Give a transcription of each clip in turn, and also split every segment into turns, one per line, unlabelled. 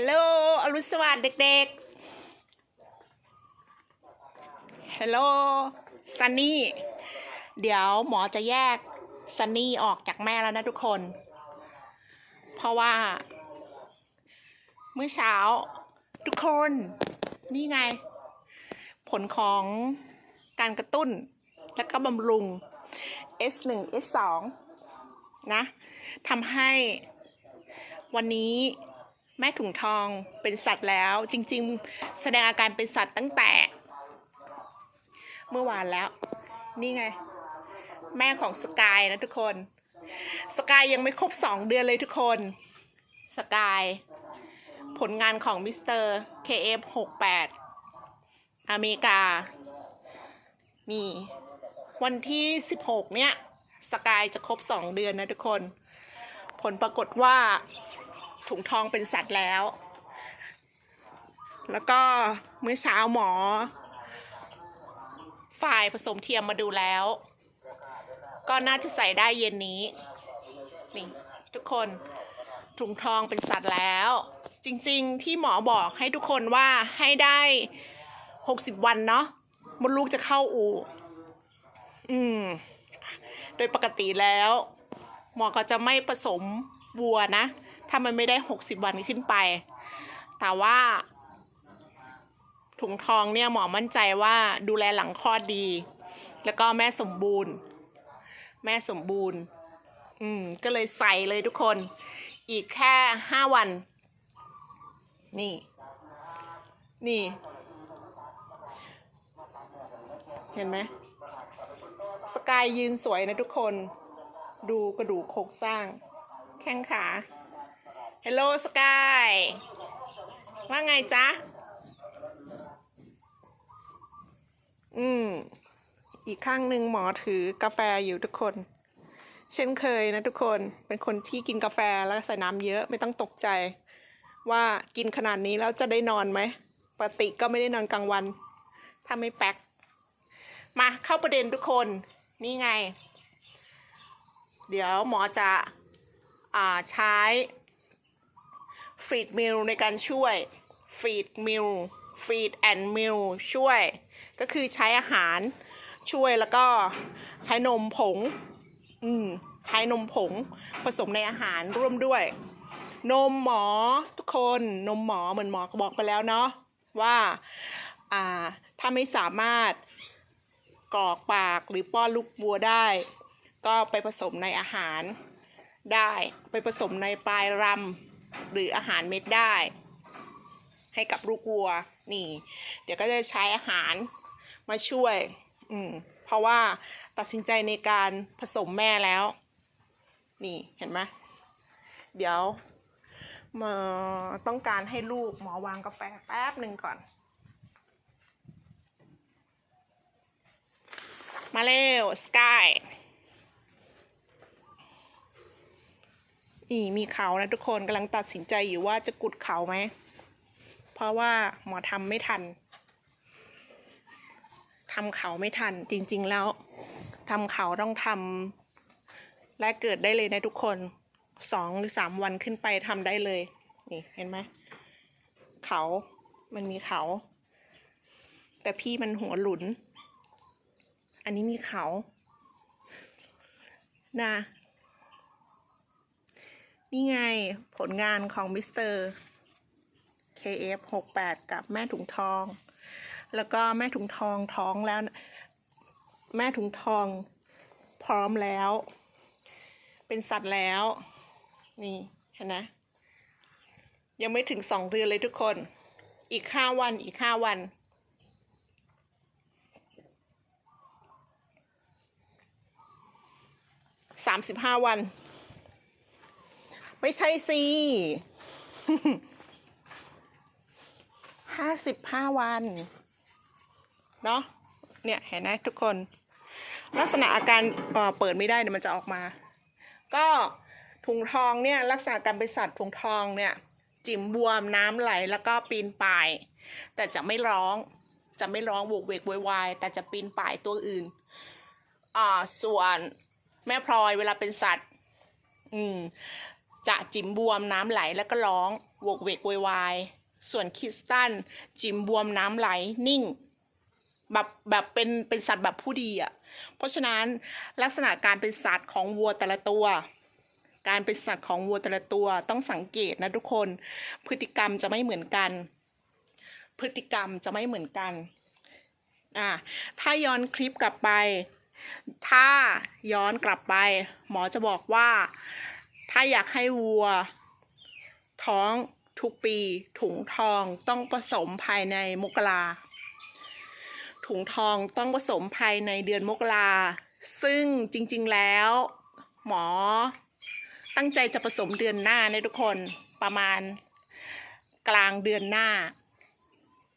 ฮัลโหลอรุณสวัสดิ์เด็กๆ ฮัลโหลซันนี่ เดี๋ยวหมอจะแยกซันนี่ออกจากแม่แล้วนะทุกคน เพราะว่า เมื่อเช้า ทุกคน นี่ไง ผลของการกระตุ้น และก็บำรุง S1 S2 นะทำให้วันนี้ แม่ถุงทองเป็นสัตว์แล้ว จริง ๆ แสดงอาการเป็นสัตว์ตั้งแต่ เมื่อวานแล้ว นี่ไง แม่ของสกายนะทุกคน สกายยังไม่ครบสองเดือนเลยทุกคน สกาย ผลงานของมิสเตอร์ KF68 อเมริกา นี่ วันที่ 16 เนี่ย สกายจะครบ 2 เดือนนะทุกคน ผลปรากฏว่า ถุงทองเป็นสัตว์แล้ว แล้วก็เมื่อเช้าหมอ ฝ่ายผสมเทียมมาดูแล้ว ก็น่าจะใส่ได้เย็นนี้นี่ทุกคนถุงทองเป็นสัตว์แล้ว จริงๆที่หมอบอกให้ทุกคนว่าให้ได้ 60 วันเนาะมดลูกจะเข้าอู่อืม โดยปกติแล้ว หมอก็จะไม่ผสมวัวนะ ถ้ามันไม่ได้ 60 วันขึ้นไป แต่ว่า ถุงทองเนี่ยหมอมั่นใจว่าดูแลหลังคลอดดี แล้วก็แม่สมบูรณ์ แม่สมบูรณ์ อืม ก็เลยใส่เลยทุกคน อีกแค่ห้าวัน นี่ นี่ เห็นไหมสกายยืนสวยนะทุกคน ดูกระดูกโครงสร้าง แข้งขา ฮลโหลสกาย ว่าไงจ๊ะ อืม อีกข้างหนึ่งหมอถือกาแฟอยู่ทุกคน เช่นเคยนะทุกคน เป็นคนที่กินกาแฟแล้วใส่น้ำเยอะไม่ต้องตกใจ ว่ากินขนาดนี้แล้วจะได้นอนไหม ปกติก็ไม่ได้นอนกลางวัน ถ้าไม่แป๊ก มาเข้าประเด็นทุกคน นี่ไง เดี๋ยวหมอจะ อ่าใช้ ฟีดมิลในการช่วยฟีดมิลฟีดแอนด์มิลช่วย ก็คือใช้อาหารช่วยแล้วก็ใช้นมผง อืม ใช้นมผงผสมในอาหารร่วมด้วย นมหมอทุกคนนมหมอเหมือนหมอบอกไปแล้วเนาะว่า อ่า ถ้าไม่สามารถกรอกปากหรือป้อนลูกวัวได้ ก็ไปผสมในอาหารได้ ไปผสมในปลายรำ หรืออาหารเม็ดได้ ให้กับลูกวัว นี่ เดี๋ยวก็จะใช้อาหารมาช่วย อืมเพราะว่าตัดสินใจในการผสมแม่แล้ว นี่เห็นไหมเดี๋ยวมอต้องการให้ลูกหมอวางกาแฟแป๊บหนึ่งก่อน มาเร็วสกาย นี่มีเขานะทุกคนกำลังตัดสินใจอยู่ว่าจะกุดเขาไหม เพราะว่าหมอทำไม่ทันทำเขาไม่ทันจริงๆแล้วทำเขาต้องทำและเกิดได้เลยนะทุกคนสองหรือสามวันขึ้นไปทำได้เลย นี่เห็นไหมเขามันมีเขา แต่พี่มันหัวหลุน อันนี้มีเขานะ นี่ไงผลงานของมิสเตอร์ KF68 กับแม่ถุงทอง แล้วก็แม่ถุงทองท้องแล้ว แม่ถุงทองพร้อมแล้ว เป็นสัตว์แล้ว นี่เห็นไหมยังไม่ถึงสองเดือนเลยทุกคน อีกห้าวันอีกห้าวันสามสิบห้าวัน ไม่ใช่สิห้าสิบห้าวัน เนาะเนี่ยเห็นไหมทุกคน ลักษณะอาการเอ่อเปิดไม่ได้เดี๋ยวมันจะออกมา ก็ถุงทองเนี่ยลักษณะการเป็นสัตว์ถุงทองเนี่ย จิ๋มบวมน้ำไหลแล้วก็ปีนป่าย แต่จะไม่ร้องจะไม่ร้องโวกเวกวยวายแต่จะปีนป่ายตัวอื่น อ่า ส่วนแม่พลอยเวลาเป็นสัตว์ อืม จะจิ๋มบวมน้ำไหลแล้วก็ร้องโวกเวกวยวายส่วนคริสตันจิ๋มบวมน้ำไหลนิ่ง แบบแบบเป็นเป็นสัตว์แบบผู้ดีอะ เพราะฉะนั้นลักษณะการเป็นสัตว์ของวัวแต่ละตัว การเป็นสัตว์ของวัวแต่ละตัวต้องสังเกตนะทุกคน พฤติกรรมจะไม่เหมือนกัน พฤติกรรมจะไม่เหมือนกันอ่าถ้าย้อนคลิปกลับไป ถ้าย้อนกลับไป หมอจะบอกว่า ถ้าอยากให้วัว ท้องทุกปีถุงทองต้องผสมภายในมกราถุงทองต้องผสมภายในเดือนมกราซึ่งจริงๆแล้ว หมอ ตั้งใจจะผสมเดือนหน้านะทุกคนประมาณกลางเดือนหน้า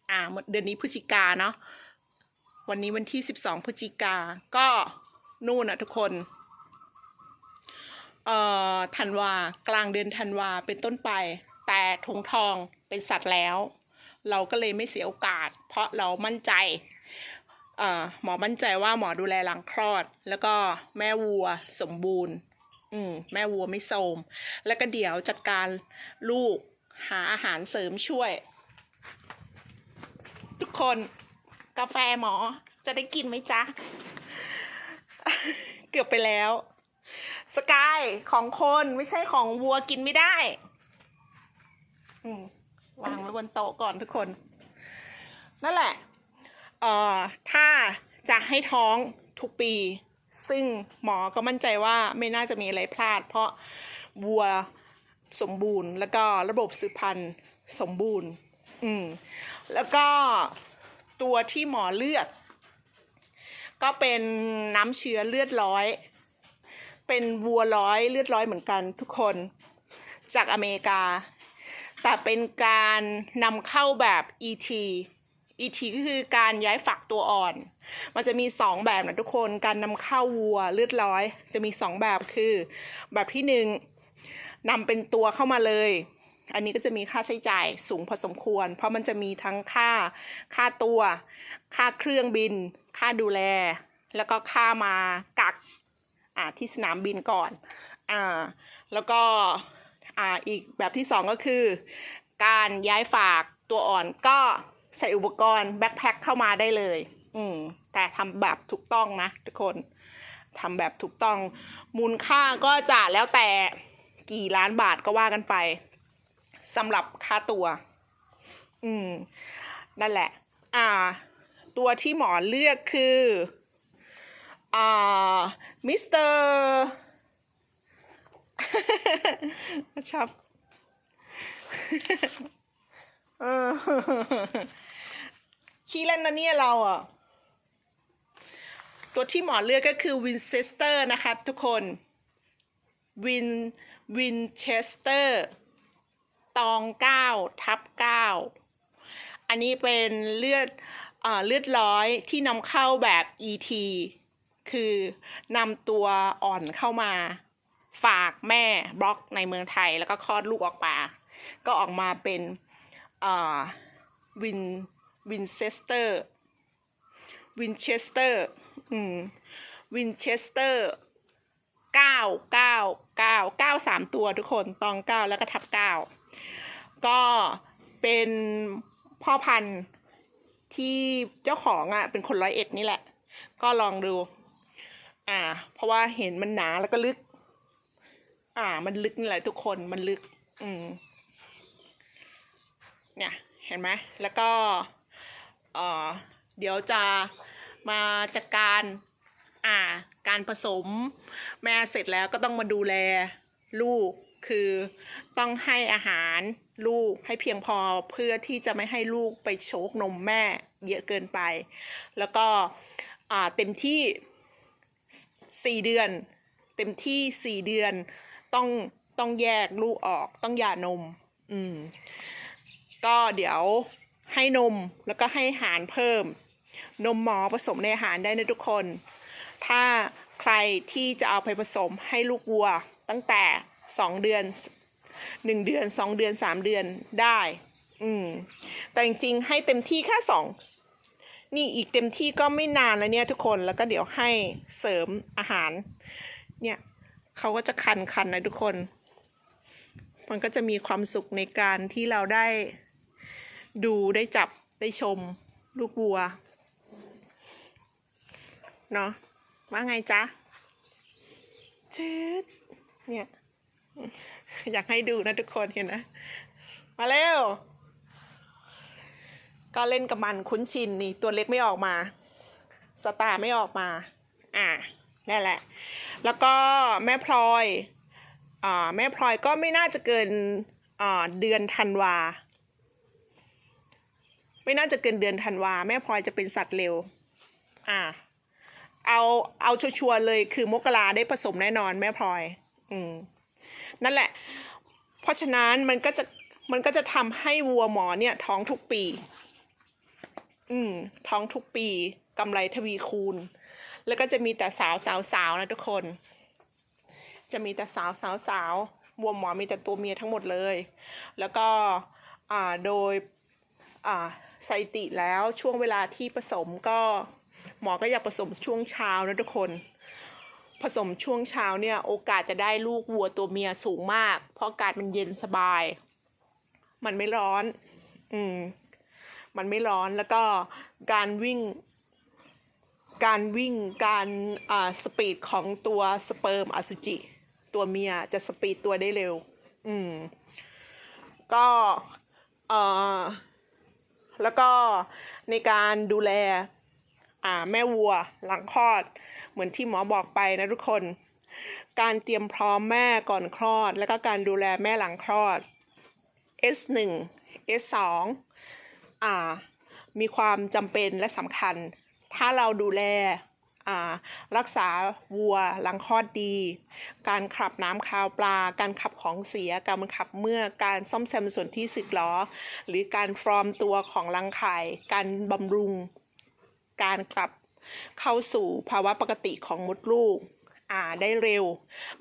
อ่าเดือนนี้พฤศจิกาเนาะวันนี้วันที่ 12พฤศจิกาก็นู่นนะทุกคน เอ่อธันวากลางเดือนธันวาเป็นต้นไป แต่ถุงทองเป็นสัตว์แล้ว เราก็เลยไม่เสียโอกาส เพราะเรามั่นใจเอ่อหมอมั่นใจว่าหมอดูแลหลังคลอด แล้วก็แม่วัวสมบูรณ์ อืมแม่วัวไม่โทมแล้วก็เดี๋ยวจัดการลูกหาอาหารเสริมช่วย ทุกคนกาแฟหมอจะได้กินไหมจ๊ะ เกือบไปแล้ว สกายของคนไม่ใช่ของวัวกินไม่ได้ อืมวางไว้บนโต๊ะก่อนทุกคน นั่นแหละ เอ่อ ถ้าจะให้ท้องทุกปี ซึ่งหมอก็มั่นใจว่าไม่น่าจะมีอะไรพลาด เพราะวัวสมบูรณ์แล้วก็ระบบสืบพันธุ์สมบูรณ์ อืม แล้วก็ตัวที่หมอเลือก ก็เป็นน้ำเชื้อเลือดร้อย เป็นวัวร้อยเลือดร้อยเหมือนกันทุกคนจากอเมริกา แต่เป็นการนำเข้าแบบ ET ET ก็คือการย้ายฝักตัวอ่อน มันจะมีสองแบบนะทุกคน การนำเข้าวัวเลือดร้อย จะมีสองแบบคือ แบบที่หนึ่งนำเป็นตัวเข้ามาเลย อันนี้ก็จะมีค่าใช้จ่ายสูงพอสมควร เพราะมันจะมีทั้งค่า ค่าตัว ค่าเครื่องบิน ค่าดูแล แล้วก็ค่ามากัก อ่าที่สนามบินก่อนอ่าแล้วก็อ่าอีกแบบที่สองก็คือ การย้ายฝากตัวอ่อนก็ใส่อุปกรณ์แบ็คแพ็คเข้ามาได้เลย อืมแต่ทำแบบถูกต้องนะทุกคนทำแบบถูกต้อง มูลค่าก็จะแล้วแต่กี่ล้านบาทก็ว่ากันไปสำหรับค่าตัว อืม นั่นแหละ อ่า ตัวที่หมอเลือกคือ อ่ามิสเตอร์ชอบเออขี้เล่นนะเนี่ยเราอะ ตัวที่หมอเลือกก็คือวินเชสเตอร์นะคะทุกคนวินวินเชสเตอร์ตองเก้าทับเก้าอันนี้เป็นเลือดเอ่อเลือดร้อยที่นำเข้าแบบ ET คือนำตัวอ่อนเข้ามาฝากแม่บล็อกในเมืองไทยแล้วก็คลอดลูกออกมา ก็ออกมาเป็นอ่าวินวินเชสเตอร์วินเชสเตอร์อืมวินเชสเตอร์เก้าเก้าเก้าเก้าสามตัวทุกคนตองเก้าแล้วก็ทับเก้าก็เป็นพ่อพันธุ์ที่เจ้าของอะเป็นคนร้อยเอ็ดนี่แหละ ก็ลองดู อ่า เพราะว่าเห็นมันหนาแล้วก็ลึก อ่า มันลึกนี่แหละทุกคนมันลึก อืม เนี่ยเห็นไหมแล้วก็เอ่อเดี๋ยวจะมาจัดการอ่า การผสม แม่เสร็จแล้วก็ต้องมาดูแลลูกคือต้องให้อาหารลูกให้เพียงพอเพื่อที่จะไม่ให้ลูกไปโชกนมแม่เยอะเกินไป แล้วก็อ่าเต็มที่ สี่เดือน เต็มที่สี่เดือน ต้องต้องแยกลูกออก ต้องหย่านม อืม ก็เดี๋ยวให้นมแล้วก็ให้อาหารเพิ่ม นมหมอผสมในอาหารได้นะทุกคน ถ้าใครที่จะเอาไปผสมให้ลูกวัว ตั้งแต่สองเดือนหนึ่งเดือนสองเดือนสามเดือนได้ อืม แต่จริงๆให้เต็มที่แค่สอง นี่อีกเต็มที่ก็ไม่นานแล้วเนี่ยทุกคนแล้วก็เดี๋ยวให้เสริมอาหาร เนี่ยเขาก็จะคันคันนะทุกคน มันก็จะมีความสุขในการที่เราได้ดูได้จับได้ชมลูกวัวเนาะว่าไงจ๊ะเจ็ดเนี่ย อยากให้ดูนะทุกคนเห็นนะ มาเร็ว ก็เล่นกับมันคุ้นชินนี่ตัวเล็กไม่ออกมา สตาร์ไม่ออกมา อ่านั่นแหละ แล้วก็แม่พลอยอ่าแม่พลอยก็ไม่น่าจะเกินอ่าเดือนธันวา ไม่น่าจะเกินเดือนธันวา แม่พลอยจะเป็นสัตว์เร็ว อ่า เอาเอาชัวร์เลยคือมกราได้ผสมแน่นอนแม่พลอย อืม นั่นแหละ เพราะฉะนั้นมันก็จะมันก็จะทำให้วัวหมอเนี่ยท้องทุกปี อืม ท้องทุกปีกำไรทวีคูณ แล้วก็จะมีแต่สาวสาวสาวนะทุกคน จะมีแต่สาวสาวสาววัวหมอมีแต่ตัวเมียทั้งหมดเลย แล้วก็อ่าโดยอ่าสถิติแล้วช่วงเวลาที่ผสมก็หมอก็อยากผสมช่วงเช้านะทุกคน ผสมช่วงเช้าเนี่ยโอกาสจะได้ลูกวัวตัวเมียสูงมาก เพราะอากาศมันเย็นสบาย มันไม่ร้อน อืม มันไม่ร้อนแล้วก็การวิ่ง การวิ่งการอ่าสปีดของตัวสเปิร์มอสุจิ ตัวเมียจะสปีดตัวได้เร็ว อืม ก็เอ่อแล้วก็ในการดูแลอ่าแม่วัวหลังคลอด เหมือนที่หมอบอกไปนะทุกคน การเตรียมพร้อมแม่ก่อนคลอด แล้วก็การดูแลแม่หลังคลอด S1 S2 อ่า มีความจำเป็นและสำคัญ ถ้าเราดูแลรักษาวัวหลังคลอดดี การขับน้ำคาวปลา การขับของเสีย การขับเมื่อการซ่อมแซมส่วนที่สึกหรอ หรือการฟอร์มตัวของรังไข่ การบำรุง การกลับเข้าสู่ภาวะปกติของมดลูกได้เร็ว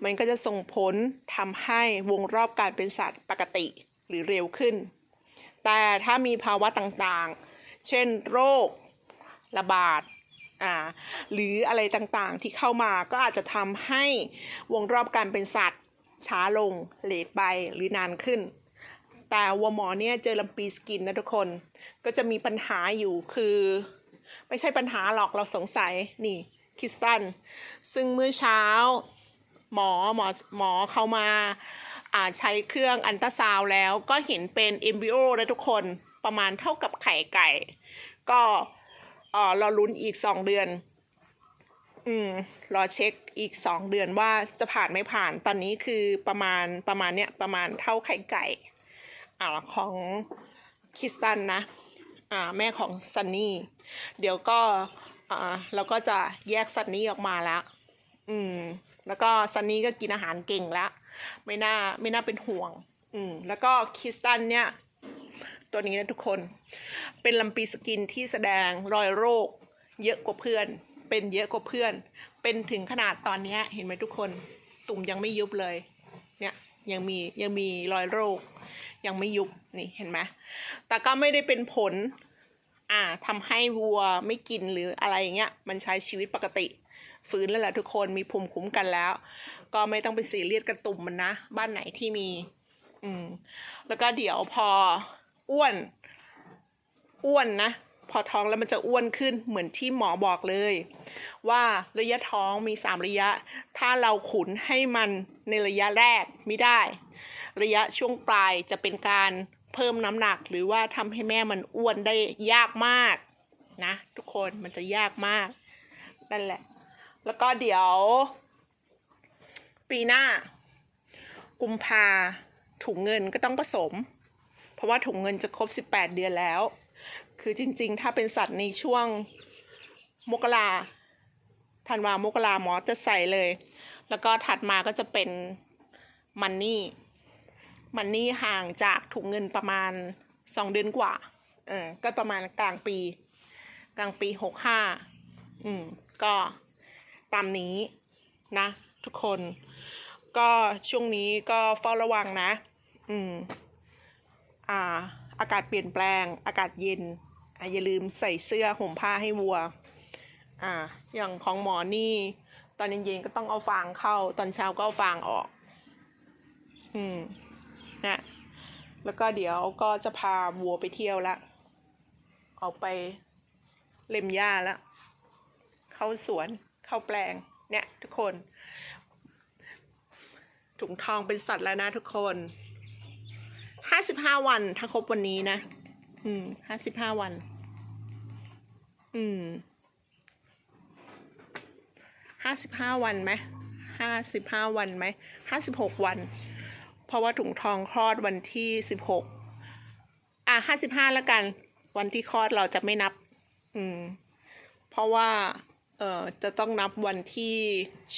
มันก็จะส่งผลทำให้วงรอบการเป็นสัตว์ปกติหรือเร็วขึ้น แต่ถ้ามีภาวะต่างๆ เช่นโรคระบาดอ่าหรืออะไรต่างๆที่เข้ามาก็อาจจะทำให้วงรอบการเป็นสัตว์ช้าลงเลทไปหรือนานขึ้น แต่วัวหมอเนี่ยเจอลำปีสกินนะทุกคน ก็จะมีปัญหาอยู่คือ ไม่ใช่ปัญหาหรอกเราสงสัยนี่คิสตัน ซึ่งเมื่อเช้าหมอหมอหมอเขามา ใช้เครื่องอันตราซาวแล้วก็เห็นเป็นเอมบ o โอนะทุกคนประมาณเท่ากับไข่ไก่ ก็เอ่อรอลุ้นอีกสองเดือน อืม รอเช็คอีกสองเดือนว่าจะผ่านไม่ผ่านตอนนี้คือประมาณประมาณเนี้ยประมาณเท่าไข่ไก่อ่าของคิสตันนะ อ่าแม่ของซันนี่ เดี๋ยวก็อ่าเราก็จะแยกซันนี่ออกมาแล้ว อืม แล้วก็ซันนี่ก็กินอาหารเก่งแล้ว ไม่น่าไม่น่าเป็นห่วง อืมแล้วก็คิสตันเนี่ย ตัวนี้นะทุกคน เป็นลำปีสกินที่แสดงรอยโรค เยอะกว่าเพื่อน เป็นเยอะกว่าเพื่อน เป็นถึงขนาดตอนนี้เห็นไหมทุกคน ตุ่มยังไม่ยุบเลย เนี่ยยังมียังมีรอยโรค ยังไม่ยุบนี่เห็นไหมแต่ก็ไม่ได้เป็นผล อ่าทำให้วัวไม่กินหรืออะไรอย่างเงี้ย มันใช้ชีวิตปกติ ฟื้นแล้วแหละทุกคนมีภูมิคุ้มกันแล้ว ก็ไม่ต้องไปซีเรียสกระตุ่มมันนะ บ้านไหนที่มี อืม แล้วก็เดี๋ยวพออ้วน อ้วนนะ พอท้องแล้วมันจะอ้วนขึ้นเหมือนที่หมอบอกเลย ว่าระยะท้องมีสามระยะ ถ้าเราขุนให้มันในระยะแรกไม่ได้ ระยะช่วงปลายจะเป็นการเพิ่มน้ำหนักหรือว่าทำให้แม่มันอ้วนได้ยากมากนะ ทุกคนมันจะยากมากนั่นแหละ แล้วก็เดี๋ยว ปีหน้า กุมภาถุงเงินก็ต้องผสม เพราะว่าถุงเงินจะครบ 18 เดือนแล้ว คือจริงๆ ถ้าเป็นสัตว์ในช่วงมกราธันวามกราหมอจะใส่เลย แล้วก็ถัดมาก็จะเป็นมันนี่มันนี่ห่างจากถุงเงินประมาณ2เดือนกว่า เออ ก็ประมาณกลางปี กลางปี65อืม ก็ตามนี้นะทุกคน ก็ช่วงนี้ก็เฝ้าระวังนะ อืม อ่า อากาศเปลี่ยนแปลง อากาศเย็นอะอย่าลืมใส่เสื้อห่มผ้าให้วัว อ่า อย่างของหมอนี่ ตอนเย็นๆก็ต้องเอาฟางเข้า ตอนเช้าก็เอาฟางออก อืม นะ แล้วก็เดี๋ยวก็จะพาวัวไปเที่ยวละ ออกไปเล็มหญ้าล้วเข้าสวน เข้าแปลง เนี่ย ทุกคน ถุงทองเป็นสัตว์แล้วนะทุกคนห้าสิบห้าวันถ้าครบวันนี้นะ อืมห้าสิบห้าวัน อืมห้าสิบห้าวันไหมห้าสิบห้าวันไหมห้าสิบหกวัน เพราะว่าถุงทองคลอดวันที่สิบหกอะห้าสิบห้าแล้วกัน วันที่คลอดเราจะไม่นับ อืม เพราะว่า เอ่อ จะต้องนับวันที่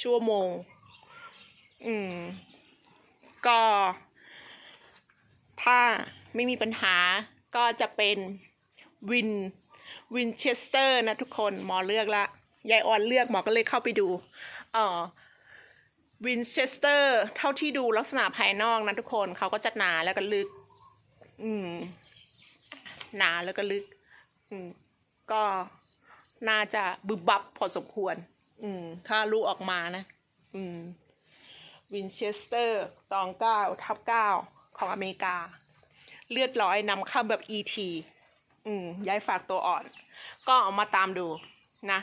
ชั่วโมง อืม ก็ ถ้าไม่มีปัญหาก็จะเป็นวินวินเชสเตอร์นะทุกคนหมอเลือกละยายออนเลือกหมอก็เลยเข้าไปดูเออวินเชสเตอร์ เท่าที่ดูลักษณะภายนอกนะทุกคนเขาก็จะหนาแล้วก็ลึก อืม หนาแล้วก็ลึก อืม ก็น่าจะบึบบับพอสมควร อืม ถ้าลูกออกมานะ อืม วินเชสเตอร์ ตองเก้าทับเก้าของอเมริกา เลือดร้อยนำเข้าแบบ ET อืมย้ายฝากตัวอ่อน ก็เอามาตามดูนะ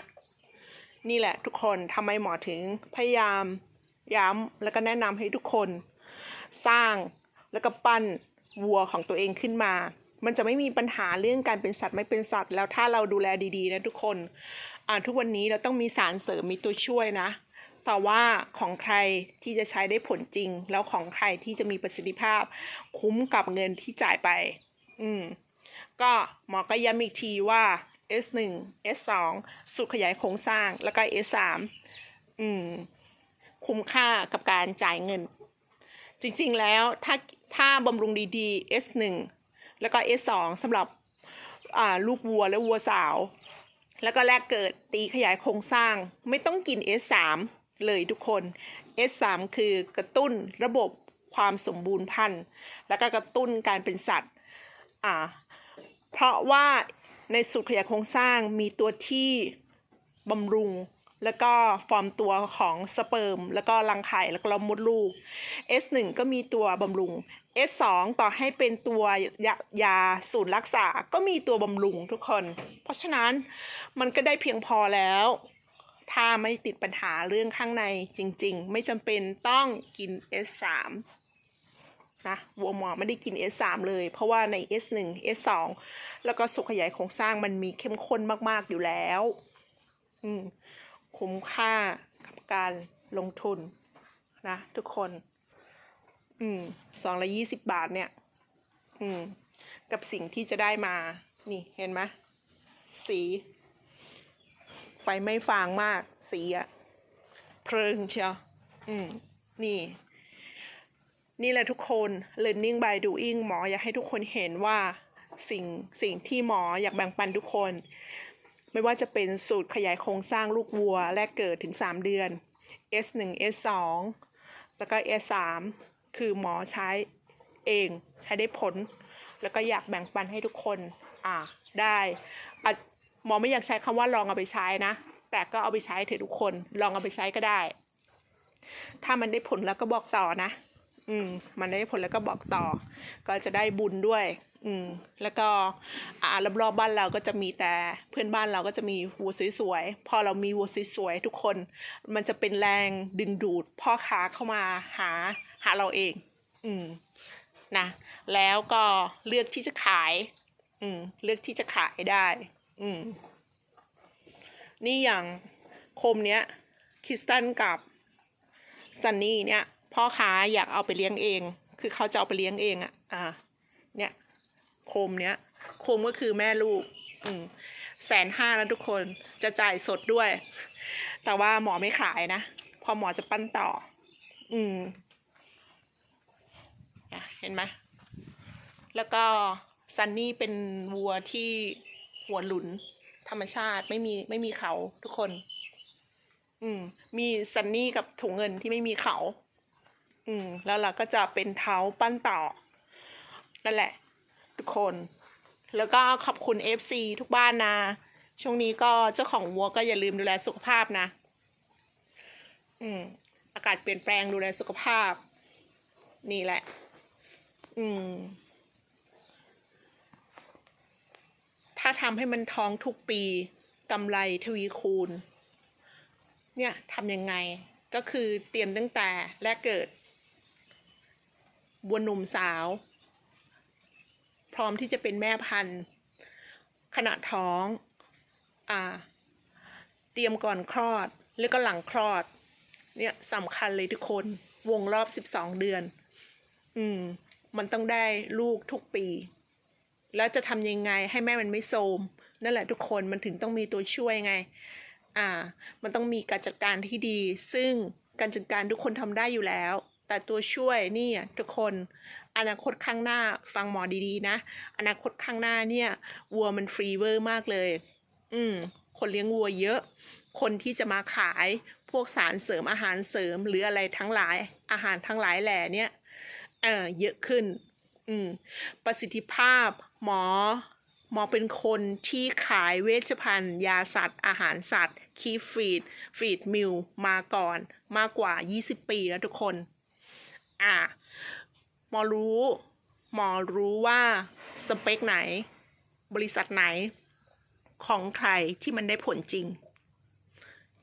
นี่แหละทุกคนทำไมหมอถึงพยายามย้ำแล้วก็แนะนำให้ทุกคน สร้างแล้วก็ปั้นวัวของตัวเองขึ้นมา มันจะไม่มีปัญหาเรื่องการเป็นสัตว์ไม่เป็นสัตว์ แล้วถ้าเราดูแลดีๆนะทุกคน อ่าทุกวันนี้เราต้องมีสารเสริมมีตัวช่วยนะ แต่ว่าของใครที่จะใช้ได้ผลจริง แล้วของใครที่จะมีประสิทธิภาพ คุ้มกับเงินที่จ่ายไป อืม ก็หมอก็ย้ำอีกทีว่า S1 S2 สูตรขยายโครงสร้างแล้วก็ S3 อืม คุ้มค่ากับการจ่ายเงิน จริงๆแล้วถ้าถ้าบำรุงดีๆ S1 แล้วก็ S2 สำหรับอ่าลูกวัวและวัวสาว แล้วก็แรกเกิดตีขยายโครงสร้าง ไม่ต้องกิน S3 เลยทุกคน S3 คือกระตุ้นระบบความสมบูรณ์พันธุ์ แล้วก็กระตุ้นการเป็นสัตว์อ่าเพราะว่าในสูตรขยายโครงสร้างมีตัวที่บำรุงแล้วก็ฟอร์มตัวของสเปิร์ม แล้วก็รังไข่แล้วก็มดลูก S1 ก็มีตัวบำรุง S2 ต่อให้เป็นตัวยายาสูตรรักษา ก็มีตัวบำรุงทุกคน เพราะฉะนั้นมันก็ได้เพียงพอแล้ว ถ้าไม่ติดปัญหาเรื่องข้างในจริง ๆ ไม่จำเป็นต้องกิน S3 นะวัวหมอไม่ได้กิน S3 เลย เพราะว่าใน S1 S2 แล้วก็สุขขยายโครงสร้างมันมีเข้มข้นมากๆอยู่แล้ว อืมคุ้มค่ากับการลงทุนนะทุกคน อืมสองละยี่สิบบาทเนี่ย อืม กับสิ่งที่จะได้มา นี่เห็นไหมสี ไฟไม่ฟางมากสีอะเพลิงเชียวอืม นี่ นี่แหละทุกคน learning by doing หมออยากให้ทุกคนเห็นว่าสิ่งสิ่งที่หมออยากแบ่งปันทุกคน ไม่ว่าจะเป็นสูตรขยายโครงสร้างลูกวัว แรกเกิดถึง 3 เดือน S1 S2 แล้วก็ S3 คือหมอใช้เองใช้ได้ผล แล้วก็อยากแบ่งปันให้ทุกคน อ่า ได้อะ หมอไม่อยากใช้คำว่าลองเอาไปใช้นะ แต่ก็เอาไปใช้เถอะทุกคน ลองเอาไปใช้ก็ได้ ถ้ามันได้ผลแล้วก็บอกต่อนะ อืม มันได้ผลแล้วก็บอกต่อ ก็จะได้บุญด้วย อืม แล้วก็อ่ารอบๆบบ้านเราก็จะมีแต่เพื่อนบ้านเราก็จะมีวัวสวยๆ พอเรามีวัวสวยๆทุกคน มันจะเป็นแรงดึงดูดพ่อค้าเข้ามาหาหาเราเอง อืม นะ แล้วก็เลือกที่จะขาย อืม เลือกที่จะขายได้ อืม นี่อย่างโคมเนี้ยคริสตันกับซันนี่เนี่ย พ่อค้าอยากเอาไปเลี้ยงเอง คือเขาจะเอาไปเลี้ยงเองอะอ่าเนี่ยโคมเนี้ยโคมก็คือแม่ลูก อืมแสนห้าแล้วทุกคนจะจ่ายสดด้วย แต่ว่าหมอไม่ขายนะ พอหมอจะปั้นต่อ อืมเห็นไหมแล้วก็ซันนี่เป็นวัวที่ หัวหลุน ธรรมชาติไม่มีไม่มีเขาทุกคน อืม มีซันนี่กับถุงเงินที่ไม่มีเขา อืม แล้วเราก็จะเป็นเท้าปั้นต่อ นั่นแหละ ทุกคน แล้วก็ขอบคุณ FC ทุกบ้านนะ ช่วงนี้ก็เจ้าของวัวก็อย่าลืมดูแลสุขภาพนะ อืม อากาศเปลี่ยนแปลงดูแลสุขภาพ นี่แหละ อืม ถ้าทำให้มันท้องทุกปีกำไรทวีคูณ เนี่ยทำยังไงก็คือเตรียมตั้งแต่แรกเกิด บัวหนุ่มสาว พร้อมที่จะเป็นแม่พันธุ์ ขณะท้องอ่าเตรียมก่อนคลอดแล้วก็หลังคลอด เนี่ยสำคัญเลยทุกคนวงรอบ 12 เดือน อืม มันต้องได้ลูกทุกปี แล้วจะทำยังไงให้แม่มันไม่โทมนั่นแหละทุกคนมันถึงต้องมีตัวช่วยไง อ่า มันต้องมีการจัดการที่ดี ซึ่งการจัดการทุกคนทำได้อยู่แล้ว แต่ตัวช่วยนี่ทุกคน อนาคตข้างหน้าฟังหมอดีๆนะ อนาคตข้างหน้าเนี่ยวัวมันฟรีเวอร์มากเลย อืม คนเลี้ยงวัวเยอะ คนที่จะมาขายพวกสารเสริมอาหารเสริมหรืออะไรทั้งหลายอาหารทั้งหลายแหล่เนี่ยเออเยอะขึ้น อืม ประสิทธิภาพ หมอ หมอเป็นคนที่ขายเวชภัณฑ์ ยาสัตว์ อาหารสัตว์ คีฟีดฟีดมิลมาก่อนมากกว่า 20 ปีแล้วทุกคน อ่าหมอรู้ หมอรู้ว่าสเปคไหน บริษัทไหน ของใครที่มันได้ผลจริง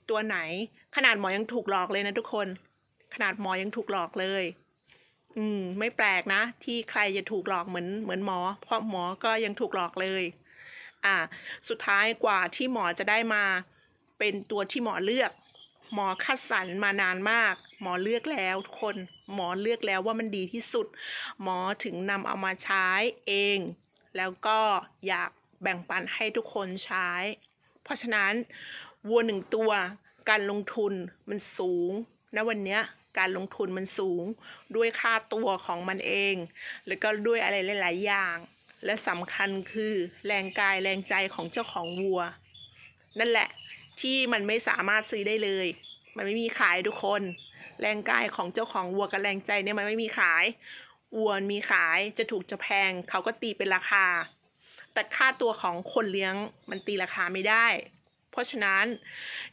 ตัวไหนขนาดหมอยังถูกหลอกเลยนะทุกคน ขนาดหมอยังถูกหลอกเลย อืม ไม่แปลกนะ ที่ใครจะถูกหลอกเหมือนเหมือนหมอ เพราะหมอก็ยังถูกหลอกเลย อ่า สุดท้ายกว่าที่หมอจะได้มาเป็นตัวที่หมอเลือก หมอคัดสรรมานานมาก หมอเลือกแล้วทุกคนหมอเลือกแล้วว่ามันดีที่สุด หมอถึงนำเอามาใช้เอง แล้วก็อยากแบ่งปันให้ทุกคนใช้ เพราะฉะนั้นวัวหนึ่งตัวการลงทุนมันสูงนะวันเนี้ย การลงทุนมันสูง ด้วยค่าตัวของมันเอง แล้วก็ด้วยอะไรหลาย ๆ อย่าง และสำคัญคือแรงกายแรงใจของเจ้าของวัว นั่นแหละที่มันไม่สามารถซื้อได้เลย มันไม่มีขายทุกคน แรงกายของเจ้าของวัวกับแรงใจเนี่ยมันไม่มีขายวัวมีขายจะถูกจะแพงเขาก็ตีเป็นราคา แต่ค่าตัวของคนเลี้ยงมันตีราคาไม่ได้ เพราะฉะนั้น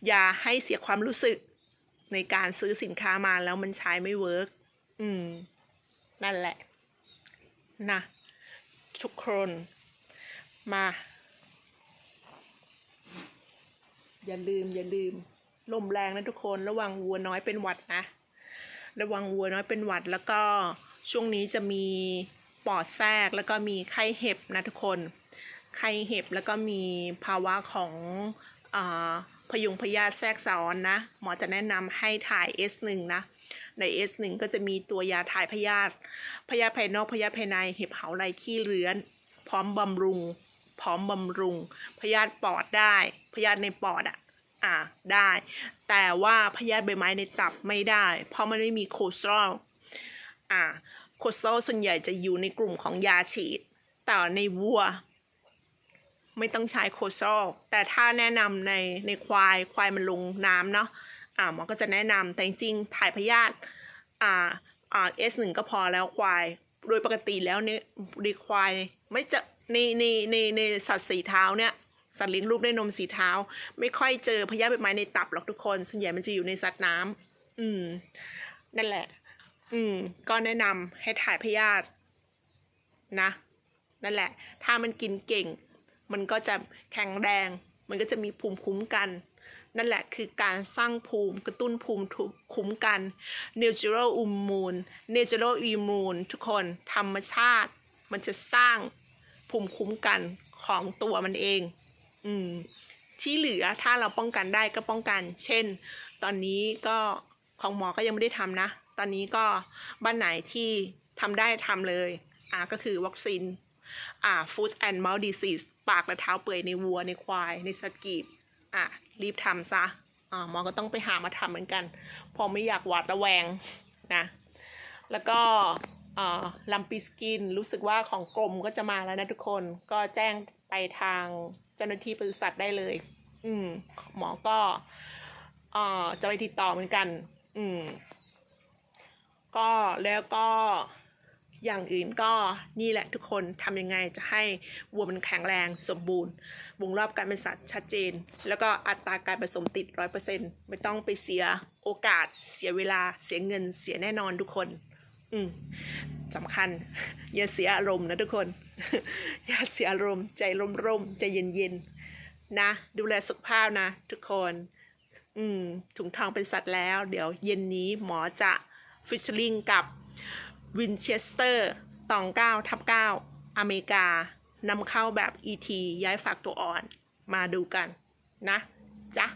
อย่าให้เสียความรู้สึก ในการซื้อสินค้ามาแล้วมันใช้ไม่เวิร์กอืม นั่นแหละ นะ ทุกคนมา อย่าลืม อย่าลืม ลมแรงนะทุกคน ระวังวัวน้อยเป็นหวัดนะ ระวังวัวน้อยเป็นหวัด แล้วก็ช่วงนี้จะมีปอดแทรกแล้วก็มีไข้เห็บนะทุกคน ไข้เห็บแล้วก็มีภาวะของอ่า พยุงพยาธิแทรกซ้อนนะ หมอจะแนะนำให้ถ่าย S1 นะ ใน S1 ก็จะมีตัวยาถ่ายพยาธิพยาธิภายนอกพยาธิภายในเห็บเหาไรขี้เรื้อน พร้อมบำรุง พร้อมบำรุง พยาธิปอดได้ พยาธิในปอดอะอ่าได้ แต่ว่าพยาธิใบไม้ในตับไม่ได้ เพราะมันไม่มีโคสตรอลอ่าโคสตรอลส่วนใหญ่จะอยู่ในกลุ่มของยาฉีด แต่ในวัว ไม่ต้องใช้โคสตรอลแต่ถ้าแนะนำในในควายควายมันลงน้ำเนาะอ่าหมอก็จะแนะนำแต่จริงๆถ่ายพยาธิอ่าอ่า S1 ก็พอแล้วควาย โดยปกติแล้วเนี่ยในควายไม่จะในในในในสัตว์สีเท้าเนี่ยสัตว์เลี้ยงลูกด้วยนมสีเท้า ไม่ค่อยเจอพยาธิใบไม้ในตับหรอกทุกคนส่วนใหญ่มันจะอยู่ในสัตว์น้ำอืม นั่นแหละ อืม ก็แนะนำให้ถ่ายพยาธินะ นั่นแหละ ถ้ามันกินเก่ง มันก็จะแข็งแรง มันก็จะมีภูมิคุ้มกัน นั่นแหละคือการสร้างภูมิกระตุ้นภูมิคุ้มกัน natural immune natural immune ทุกคนธรรมชาติ มันจะสร้างภูมิคุ้มกันของตัวมันเอง อืมที่เหลือถ้าเราป้องกันได้ก็ป้องกัน เช่น ตอนนี้ก็ของหมอก็ยังไม่ได้ทำนะ ตอนนี้ก็บ้านไหนที่ทำได้ทำเลย อ่าก็คือวัคซีน อ่า foot and mouth disease ปากและเท้าเปื่อยในวัวในควายในสกีบอะรีบทำซะอ่าหมอก็ต้องไปหามาทำเหมือนกัน พอไม่อยากหวาดระแวงนะ แล้วก็ลัมปีสกินรู้สึกว่าของกรมก็จะมาแล้วนะทุกคนก็แจ้งไปทางเจ้าหน้าที่ปศุสัตว์ได้เลย อืมหมอก็อ่อจะไปติดต่อเหมือนกัน อืมก็แล้วก็ อย่างอื่นก็นี่แหละทุกคนทำยังไงจะให้วัวมันแข็งแรงสมบูรณ์ วงรอบการเป็นสัตว์ชัดเจน แล้วก็อัตราการผสมติดร้อยเปอร์เซ็นไม่ต้องไปเสียโอกาส เสียเวลา เสียเงิน เสียแน่นอนทุกคน อืมสำคัญ อย่าเสียอารมณ์นะทุกคน อย่าเสียอารมณ์ใจร่มๆใจเย็นๆนะ ดูแลสุขภาพนะ ทุกคน อืมถุงทองเป็นสัตว์แล้ว เดี๋ยวเย็นนี้หมอจะฟิชเชอริงกับ วินเชสเตอร์ตองเก้าทับเก้าอเมริกานำเข้าแบบ ET ย้ายฝากตัวอ่อน มาดูกันนะ จ๊ะ